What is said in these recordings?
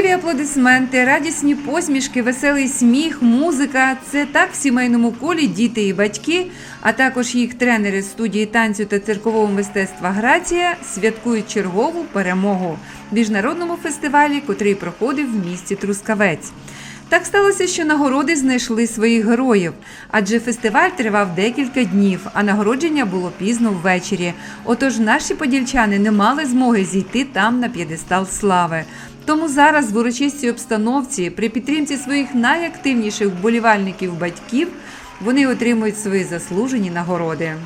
Бурхливі аплодисменти, радісні посмішки, веселий сміх, музика це так в сімейному колі діти і батьки, а також їх тренери з студії танцю та циркового мистецтва Грація святкують чергову перемогу в міжнародному фестивалі, котрий проходив в місті Трускавець. Так сталося, що нагороди знайшли своїх героїв, адже фестиваль тривав декілька днів, а нагородження було пізно ввечері. Отож, наші подільчани не мали змоги зійти там на п'єдестал слави. Тому зараз в урочистій обстановці, при підтримці своїх найактивніших вболівальників батьків, вони отримують свої заслужені нагороди. Е,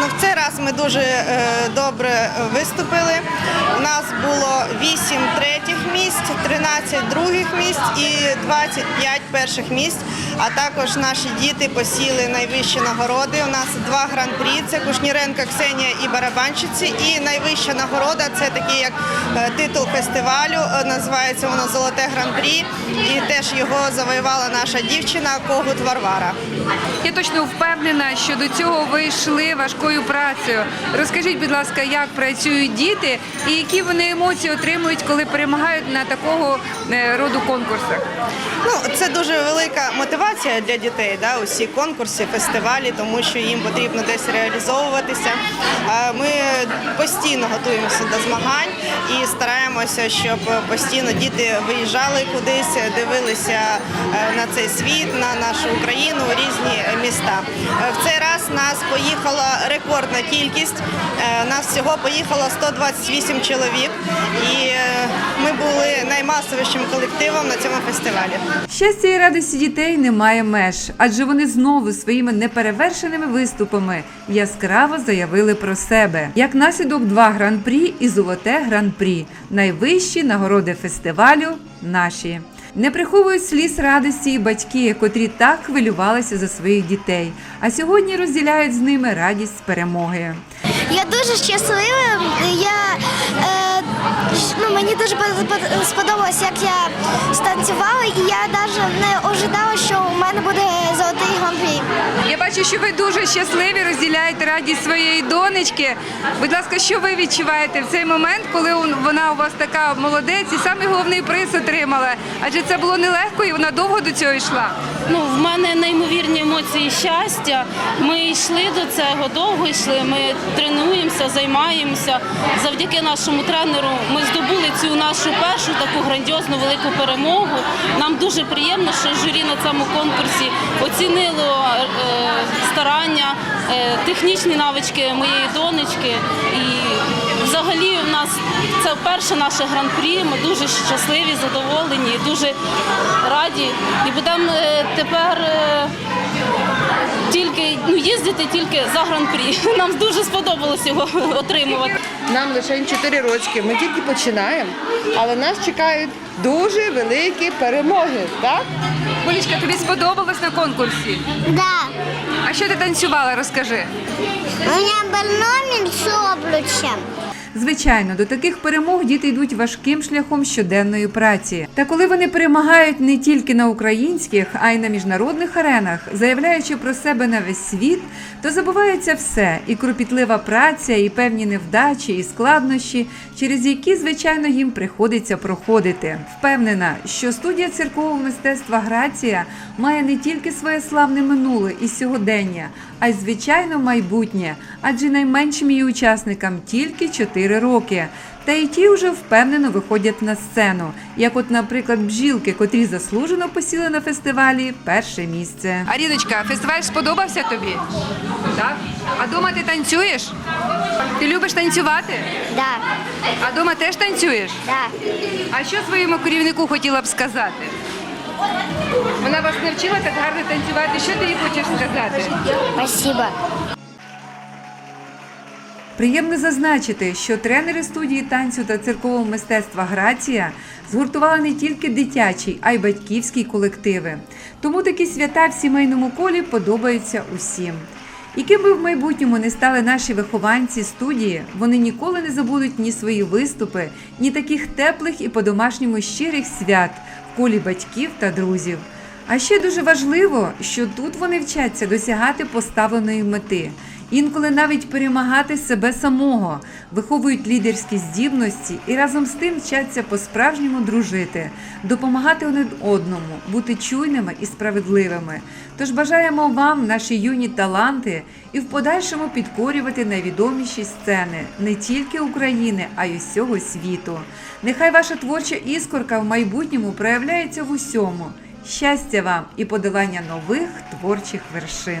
Ну, в цей раз ми дуже е, добре виступили. У нас було 8 третіх місць, 13 других місць і 25 перших місць. А також наші діти посіли найвищі нагороди. У нас два гран-прі це Кушніренко Ксенія і барабанщиці. І найвища нагорода це такий як е, титул фестивалю. е, Називається воно Золоте гран-прі. І теж його завоювала наша дівчина Когут Варвара. Я точно впевнена, що до цього ви йшли важкою працею. Розкажіть, будь ласка, як працюють діти і які вони емоції отримують, коли перемагають на такого роду конкурсах? Ну, це дуже велика мотивація для дітей, да, усі конкурси, фестивалі, тому що їм потрібно десь реалізовуватися. Ми постійно готуємося до змагань і стараємося, щоб постійно діти виїжджали кудись, дивилися е, на цей світ, на нашу Україну, різні міста. Е, В цей раз нас поїхала рекордна кількість. Е, Нас всього поїхало 128 чоловік, і е, ми були наймасовішим колективом на цьому фестивалі. Щастя і радості дітей немає меж, адже вони знову своїми неперевершеними виступами яскраво заявили про себе. Як наслідок два гран-прі і золоте гран-прі найвищі нагороди фестивалю наші. Не приховують сліз радості і батьки, котрі так хвилювалися за своїх дітей, а сьогодні розділяють з ними радість перемоги. Я дуже щаслива. Я, е, ну, мені дуже под- под- сподобалось, як я станцювала, і я навіть не ожидала, що у мене буде золотий гран-прі. Я бачу, що ви дуже щасливі, розділяєте радість своєї донечки. Будь ласка, що ви відчуваєте в цей момент, коли вона у вас така молодець і самий головний приз отримала? Адже це було нелегко і вона довго до цього йшла. Ну, в мене неймовірні емоції щастя. Ми йшли до цього, довго йшли. Ми тренуємося, займаємося. Завдяки нашому тренеру ми здобули цю нашу першу таку грандіозну велику перемогу. Нам дуже приємно, що журі на цьому конкурсі оцінило е, старання, е, технічні навички моєї донечки. І взагалі в нас це перше наше гран-прі. Ми дуже щасливі, задоволені, дуже раді. І будемо е, тепер е, тільки ну, їздити тільки за гран-прі. Нам дуже сподобалось його отримувати. Нам лише 4 рочки. Ми тільки починаємо, але нас чекають дуже великі перемоги. Так? Полічка, тобі сподобалось на конкурсі? Да. Що ти танцювала? Розкажи. У мене був номер з. Звичайно, до таких перемог діти йдуть важким шляхом щоденної праці. Та коли вони перемагають не тільки на українських, а й на міжнародних аренах, заявляючи про себе на весь світ, то забувається все: і кропітлива праця, і певні невдачі, і складнощі, через які, звичайно, їм приходиться проходити. Впевнена, що студія церкового мистецтва Грація має не тільки своє славне минуле і сьогодення, а й звичайно майбутнє, адже найменшим її учасникам тільки 4 роки. Та й ті вже впевнено виходять на сцену, як от, наприклад, бджілки, котрі заслужено посіли на фестивалі перше місце. Аріночка, фестиваль сподобався тобі? Так? А дома ти танцюєш? Ти любиш танцювати? Да. А дома теж танцюєш? Да. А що своєму керівнику хотіла б сказати? Вона вас навчила так гарно танцювати. Що ти їй хочеш сказати? Спасибо. Приємно зазначити, що тренери студії танцю та циркового мистецтва Грація згуртували не тільки дитячий, а й батьківські колективи. Тому такі свята в сімейному колі подобаються усім. Яким би в майбутньому не стали наші вихованці студії, вони ніколи не забудуть ні свої виступи, ні таких теплих і по-домашньому щирих свят в колі батьків та друзів. А ще дуже важливо, що тут вони вчаться досягати поставленої мети. Інколи навіть перемагати себе самого, виховують лідерські здібності і разом з тим вчаться по-справжньому дружити, допомагати один одному, бути чуйними і справедливими. Тож бажаємо вам, наші юні таланти, і в подальшому підкорювати найвідоміші сцени не тільки України, а й усього світу. Нехай ваша творча іскорка в майбутньому проявляється в усьому. Щастя вам і подолання нових творчих вершин.